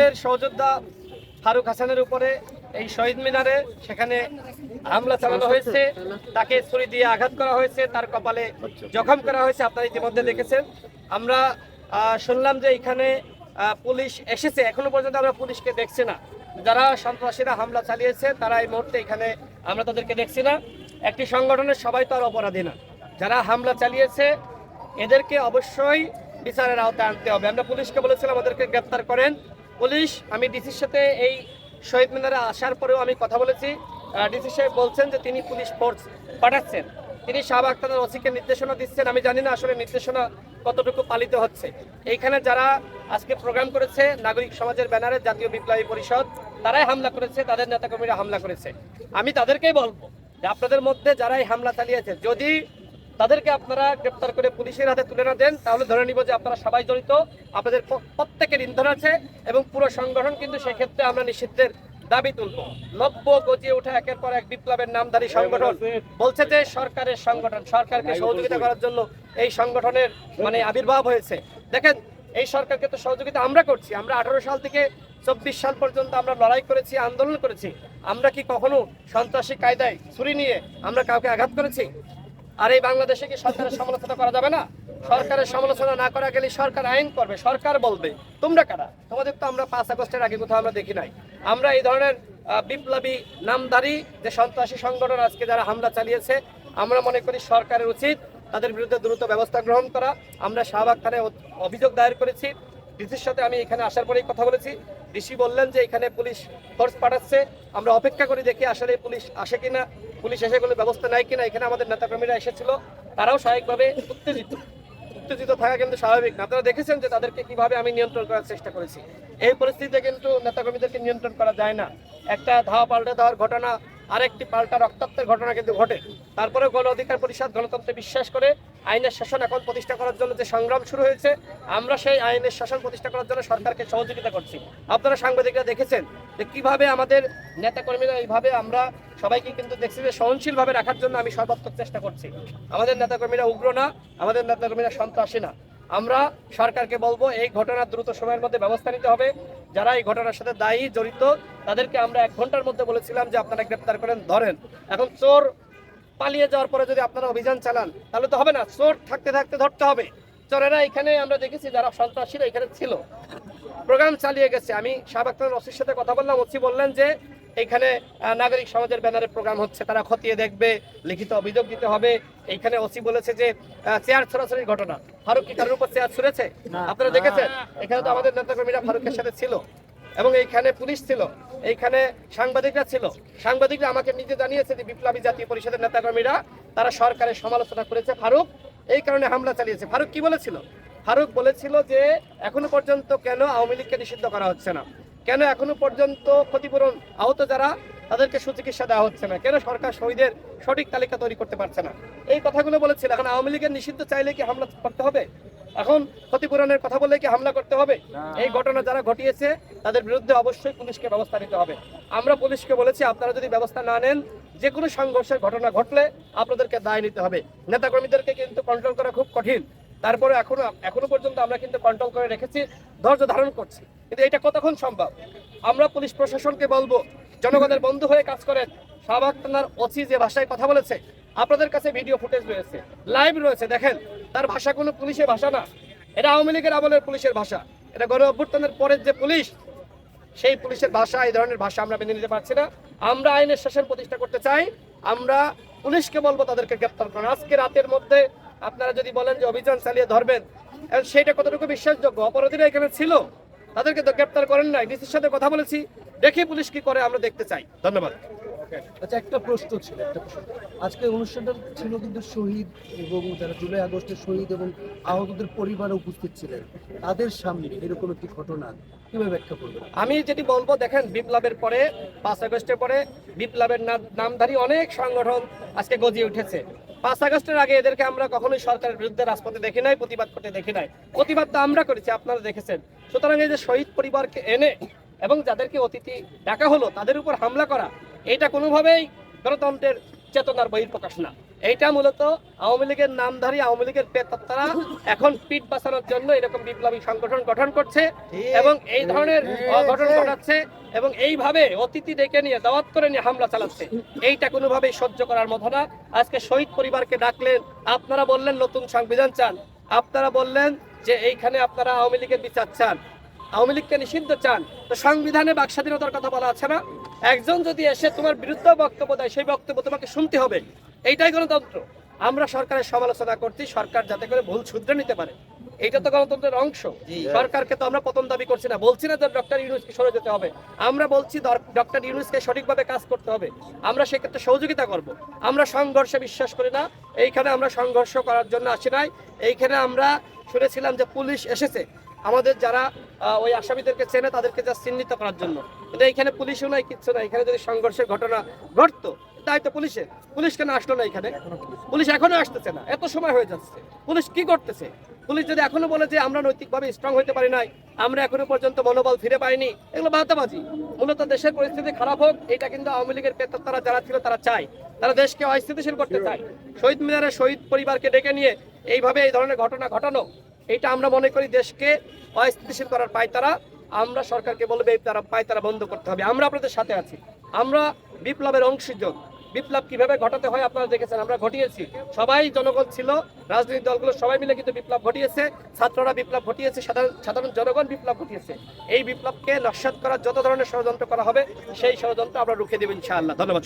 এর সহযোদ্ধা ফারুক হাসানের উপরে এই শহীদ মিনারে সেখানে হামলা চালানো হয়েছে। তাকে ছুরি দিয়ে আঘাত করা হয়েছে। তার কপালে জখম করা হয়েছে। আপনারা ইতিমধ্যে দেখেছেন। আমরা শুনলাম যে এখানে পুলিশ এসেছে। এখনও পর্যন্ত আমরা পুলিশকে দেখছি না। যারা সন্ত্রাসীরা হামলা চালিয়েছে, তারা এই মুহূর্তে এখানে আমরা তাদেরকে দেখছি না। একটি সংগঠনের সবাই তো আর অপরাধী না। যারা হামলা চালিয়েছে, এদেরকে অবশ্যই বিচারের আওতায় আনতে হবে। আমরা পুলিশকে বলেছিলাম, আমাদেরকে গ্রেপ্তার করেন। পুলিশ, আমি ডিসির সাথে এই শহীদ মিনারে আসার পরেও আমি কথা বলেছি। ডিসি সাহেব বলছেন যে তিনি পুলিশ ফোর্স পাঠাচ্ছেন। তিনি শাহবাগ থানার ওসিকে নির্দেশনা দিচ্ছেন। আমি জানি না আসলে নির্দেশনা কতটুকু পালিত হচ্ছে। এইখানে যারা আজকে প্রোগ্রাম করেছে, নাগরিক সমাজের ব্যানারে জাতীয় বিপ্লবী পরিষদ, তারাই হামলা করেছে, তাদের নেতাকর্মীরা হামলা করেছে। আমি তাদেরকেই বলব যে আপনাদের মধ্যে যারাই হামলা চালিয়েছে, যদি তাদেরকে আপনারা গ্রেপ্তার করে পুলিশের হাতে তুলে না দেন, তাহলে ধরে নিব যে আপনারা সবাই জড়িত, আপনাদের প্রত্যেকের ইন্ধন আছে এবং পুরো সংগঠন কিন্তু সেক্ষেত্রে আমরা নিষিদ্ধের দাবি তুলব। নব্য গজিয়ে ওঠা একের পর এক বিপ্লবের নামধারী সংগঠন বলছে যে সরকারের সংগঠন, সরকারকে সহযোগিতা করার জন্য এই সংগঠনের মানে আবির্ভাব হয়েছে। দেখেন, এই সরকারকে তো সহযোগিতা আমরা করছি, আমরা আঠারো সাল থেকে চব্বিশ সাল পর্যন্ত আমরা লড়াই করেছি, আন্দোলন করেছি। আমরা কি কখনো সন্ত্রাসী কায়দায় ছুরি নিয়ে আমরা কাউকে আঘাত করেছি? আর এই বাংলাদেশে কি সরকারের সমালোচনা করা যাবে না? সরকারের সমালোচনা না করা গেলে সরকার আইন করবে, সরকার বলবে। তোমরা কারা? তোমাদের তো আমরা পাঁচ আগস্টের আগে কোথাও আমরা দেখি নাই। আমরা এই ধরনের বিপ্লবী নামধারী যে সন্ত্রাসী সংগঠন আজকে যারা হামলা চালিয়েছে, আমরা মনে করি সরকারের উচিত তাদের বিরুদ্ধে দ্রুত ব্যবস্থা গ্রহণ করা। আমরা শাহবাগ থানায় অভিযোগ দায়ের করেছি। ডিসির সাথে আমি এখানে আসার পরেই কথা বলেছি। ডিসি বললেন যে এখানে পুলিশ ফোর্স পাঠাচ্ছে। আমরা অপেক্ষা করি দেখি আসলে পুলিশ আসে কিনা, পুলিশ এসে কোনো ব্যবস্থা নেয় কিনা। এখানে আমাদের নেতাকর্মীরা এসেছিল, তারাও স্বাভাবিকভাবে উত্তেজিত। উত্তেজিত থাকা কিন্তু স্বাভাবিক না। আপনারা দেখেছেন যে তাদেরকে কীভাবে আমি নিয়ন্ত্রণ করার চেষ্টা করেছি। এই পরিস্থিতিতে কিন্তু নেতাকর্মীদেরকে নিয়ন্ত্রণ করা যায় না। একটা ধাওয়া পাল্টে দেওয়ার ঘটনা আরেকটি পাল্টা রক্তাক্তের ঘটনা কিন্তু ঘটে। তারপরে গণ অধিকার পরিষদ গণতন্ত্রে বিশ্বাস করে আইনের শাসন এখন প্রতিষ্ঠা করার জন্য যে সংগ্রাম শুরু হয়েছে, আমরা সেই আইনের শাসন প্রতিষ্ঠা করার জন্য সরকারকে সহযোগিতা করছি। আপনারা সাংবাদিকরা দেখেছেন যে কীভাবে আমাদের নেতাকর্মীরা এইভাবে আমরা সবাইকে কিন্তু দেখছি যে সহনশীলভাবে রাখার জন্য আমি সর্বাত্মক চেষ্টা করছি। আমাদের নেতাকর্মীরা উগ্র না, আমাদের নেতাকর্মীরা সন্ত্রাসী না। আমরা সরকারকে বলব, এই ঘটনার দ্রুত সময়ের মধ্যে ব্যবস্থা নিতে হবে। যারা এই ঘটনার সাথে দায়ী, জড়িত, তাদেরকে আমরা এক ঘণ্টার মধ্যে বলেছিলাম যে আপনারা গ্রেপ্তার করেন, ধরেন। এখন চোর পালিয়ে যাওয়ার পরে যদি আপনারা অভিযান চালান, তাহলে তো হবে না। চোর থাকতে থাকতে ধরতে হবে। চোরেরা এখানে আমরা দেখেছি যারা সন্ত্রাসীরা এখানে ছিল। প্রোগ্রাম চালিয়ে গেছে। আমি শাহবাগ থানার ওসির সাথে কথা বললাম, ওসি বললেন যে এখানে নাগরিক সমাজের ব্যানারে প্রোগ্রাম হচ্ছে তারা খতিয়ে দেখবে লিখিত অভিযোগ দিতে হবে। এইখানে ওসি বলেছে যে চেয়ার ছোড়াছড়ির ঘটনা। ফারুক কি কারোর উপর চেয়ার ছুড়েছে? আপনারা দেখেছেন? এখানে তো আমাদের নেতাকর্মীরা ফারুকের সাথে ছিল। এবং এইখানে পুলিশ ছিল। এইখানে সাংবাদিকরা ছিল। সাংবাদিকরা আমাকে নিজে জানিয়েছে যে বিপ্লবী জাতীয় পরিষদের নেতাকর্মীরা তারা সরকারের সমালোচনা করেছে ফারুক। এই কারণে হামলা চালিয়েছে। ফারুক কি বলেছিল? ফারুক বলেছিল যে এখনও পর্যন্ত কেন আওয়ামী লীগকে নিষিদ্ধ করা হচ্ছে না? কেন এখনও পর্যন্ত ক্ষতিপূরণ আহত যারা, তাদেরকে সুচিকিৎসা দেওয়া হচ্ছে না? কেন সরকার শহীদের সঠিক তালিকা তৈরি করতে পারছে না? এই কথাগুলো বলেছিল। এখন আওয়ামী লীগের নিষিদ্ধ চাইলে কি হামলা করতে হবে? এখন ক্ষতিপূরণের কথা বলে কি হামলা করতে হবে? এই ঘটনা যারা ঘটিয়েছে, তাদের বিরুদ্ধে অবশ্যই পুলিশকে ব্যবস্থা নিতে হবে। আমরা পুলিশকে বলেছি, আপনারা যদি ব্যবস্থা না নেন যে কোনো সংঘর্ষের ঘটনা ঘটলে আপনাদেরকে দায় নিতে হবে। নেতাকর্মীদেরকে কিন্তু কন্ট্রোল করা খুব কঠিন। তারপরে এখনও এখনও পর্যন্ত আমরা কিন্তু কন্ট্রোল করে রেখেছি, ধৈর্য ধারণ করছি। কিন্তু এটা কতক্ষণ সম্ভব? আমরা পুলিশ প্রশাসনকে বলব, জনগণের বন্ধু হয়ে কাজ করেন। শাহবাগ থানার ওসি যে ভাষায় কথা বলেছে, আপনাদের কাছে ভিডিও ফুটেজ রয়েছে লাইভ রয়েছে, দেখেন। তার ভাষা কোনো পুলিশের ভাষা না। এটা আওয়ামী লীগের আমলের পুলিশের ভাষা। এটা গণ অভ্যুত্থানের পরের যে পুলিশ, সেই পুলিশের ভাষা, এই ধরনের ভাষা আমরা মেনে নিতে পারছি না। আমরা আইনের শাসন প্রতিষ্ঠা করতে চাই। আমরা পুলিশকে বলব তাদেরকে গ্রেপ্তার করুন আজকে রাতের মধ্যে আপনারা যদি বলেন যে অভিযান চালিয়ে ধরবেন সেইটা কতটুকু বিশ্বাসযোগ্য? অপরাধীরা এখানে ছিল তাদেরকে তো গ্রেপ্তার করেন নাই। ডিসির সাথে কথা বলেছি দেখি পুলিশ কি করে আমরা দেখতে চাই। ধন্যবাদ। আচ্ছা একটা প্রশ্ন ছিল একটা প্রশ্ন। আজকে অনুষ্ঠানটা ছিল কিন্তু শহীদ এবং যারা জুলাই আগস্টের শহীদ এবং আহতদের পরিবারে উপস্থিত ছিলেন তাদের সামনে এরকম একটি ঘটনা কীভাবে ব্যাখ্যা করবেন? আমি যেটি বলব দেখেন বিপ্লবের পরে পাঁচ আগস্টের পরে বিপ্লবের নামধারী অনেক সংগঠন আজকে গজিয়ে উঠেছে। পাঁচ আগস্টের আগে এদেরকে আমরা কখনোই সরকারের বিরুদ্ধে রাজপথে দেখি নাই, প্রতিবাদ করতে দেখি নাই। প্রতিবাদ তো আমরা করেছি, আপনারা দেখেছেন। সুতরাং এই যে শহীদ পরিবারকে এনে এবং যাদেরকে অতিথি ডাকা হলো, তাদের উপর হামলা করা, এটা কোনোভাবেই গণতন্ত্রের চেতনার বহির্প্রকাশ না। এইটা মূলত আওয়ামী লীগের নামধারী আওয়ামী লীগের পেতাত্তারা এখন পিঠ বাঁচানোর জন্য এরকম বিপ্লবী সংগঠন গঠন করছে এবং এই ধরনের অঘটন ঘটাচ্ছে এবং এইভাবে অতিথি ডেকে নিয়ে দাওয়াত করে নিয়ে হামলা চালাচ্ছে। এইটা কোনোভাবেই সহ্য করার মতো না। আজকে শহীদ পরিবারকে ডাকলেন আপনারা বললেন নতুন সংবিধান চান। আপনারা বললেন যে এইখানে আপনারা আওয়ামী লীগের বিচার চান। আওয়ামী লীগকে নিষিদ্ধ চান। তো সংবিধানে বাক স্বাধীনতার কথা বলা আছে না? একজন যদি এসে তোমার বিরুদ্ধে বক্তব্য দেয় সেই বক্তব্য তোমাকে শুনতে হবে। এইটাই গণতন্ত্র। আমরা সরকারের সমালোচনা করছি সরকার যাতে করে ভুল শুধরে নিতে পারে। এইটা তো গণতন্ত্রের অংশ। সরকারকে তো আমরা পতন দাবি করছি না। বলছি না যে ডক্টর ইউনুসকে সরে যেতে হবে। আমরা বলছি ডক্টর ইউনুসকে সঠিকভাবে কাজ করতে হবে। আমরা সেক্ষেত্রে সহযোগিতা করব। আমরা সংঘর্ষে বিশ্বাস করি না। এইখানে আমরা সংঘর্ষ করার জন্য আসি নাই। এইখানে আমরা শুনেছিলাম যে পুলিশ এসেছে। আমাদের যারা ওই আসামিদেরকে চেনে তাদেরকে যা চিহ্নিত করার জন্য। কিন্তু এইখানে পুলিশও নাই, কিচ্ছু নাই। এখানে যদি সংঘর্ষের ঘটনা ঘটতো দায়িত্ব পুলিশের পুলিশ কেন আসলো না এখানে? পুলিশ এখনও আসতেছে না, এত সময় হয়ে যাচ্ছে। পুলিশ কি করতেছে? পুলিশ যদি এখনও বলে যে আমরা নৈতিকভাবে স্ট্রং হইতে পারি নাই, আমরা এখনও পর্যন্ত মনোবল ফিরে পাইনি, এগুলো বাতাবাজি। মূলত দেশের পরিস্থিতি খারাপ হোক, এটা কিন্তু আওয়ামী লীগের পেতারা যারা ছিল, তারা চায়। তারা দেশকে অস্থিতিশীল করতে চায়। শহীদ মিনারে শহীদ পরিবারকে ডেকে নিয়ে এইভাবে এই ধরনের ঘটনা ঘটানো, এটা আমরা মনে করি দেশকে অস্থিতিশীল করার পায়তারা আমরা সরকারকে বলবে তারা পায় তারা বন্ধ করতে হবে। আমরা আপনাদের সাথে আছি। আমরা বিপ্লবের অংশীজন। বিপ্লব কীভাবে ঘটাতে হয় আপনারা দেখেছেন, আমরা ঘটিয়েছি। সবাই জনগণ ছিল, রাজনৈতিক দলগুলো সবাই মিলে কিন্তু বিপ্লব ঘটিয়েছে, ছাত্ররা বিপ্লব ঘটিয়েছে সাধারণ জনগণ বিপ্লব ঘটিয়েছে। এই বিপ্লবকে নস্বাত করার যত ধরনের ষড়যন্ত্র করা হবে, সেই ষড়যন্ত্র আমরা রুখে দেব ইনশাআল্লাহ। ধন্যবাদ।